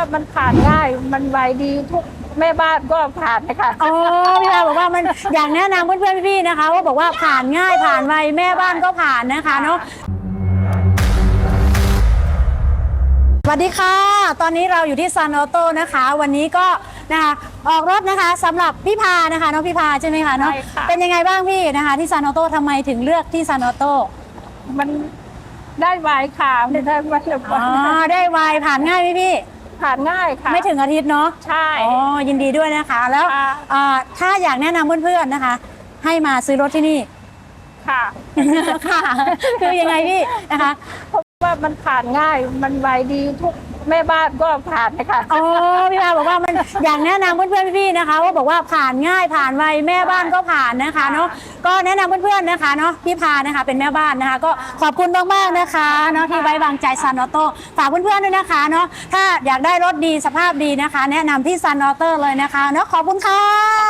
ว่ามันผ่านง่าย มันไวดีทุกแม่บ้านก็ผ่านนะคะ อ๋อพี่พาบอกว่ามันอยากแนะนำเพื่อนๆพี่ๆนะคะ ว่าบอกว่าผ่านง่ายผ่านไวแม่บ้านก็ผ่านนะคะเนาะสวัสดีค่ะ ตอนนี้เราอยู่ที่ซันออโต้นะคะ วันนี้ก็นะคะออกรถนะคะสำหรับพี่พานะคะน้องพี่พาใช่ไหมคะเนาะใช่ค่ะ เป็นยังไงบ้างพี่นะคะ ที่ซันออโต้ทำไมถึงเลือกที่ซันออโต้มันได้ไวค่ะไม่ได้ไวเร็วอ๋อได้ไวผ่านง่ายไหมพี่ ผ่านง่ายค่ะไม่ถึงอาทิตย์เนาะใช่ อ๋อยินดีด้วยนะคะ แล้วค่ะ อ่าถ้าอยากแนะนำเพื่อนๆนะคะ ให้มาซื้อรถที่นี่ ค่ะ ค่ะ คือยังไงพี่นะคะ เพราะว่ามันผ่านง่ายมันไวดีทุก แม่บ้านก็ผ่านนะคะ อ๋อพี่พาบอกว่ามันอยากแนะนำเพื่อนๆพี่ๆนะคะ ว่าบอกว่าผ่านง่ายผ่านไวแม่บ้านก็ผ่านนะคะเนาะก็แนะนำเพื่อนๆนะคะเนาะพี่พานะคะเป็นแม่บ้านนะคะ ก็ขอบคุณมากๆนะคะเนาะที่ไว้วางใจซันออโต้ฝากเพื่อนๆด้วยนะคะเนาะถ้าอยากได้รถดีสภาพดีนะคะ แนะนำที่ซันออโต้เลยนะคะเนาะขอบคุณค่ะค่ะ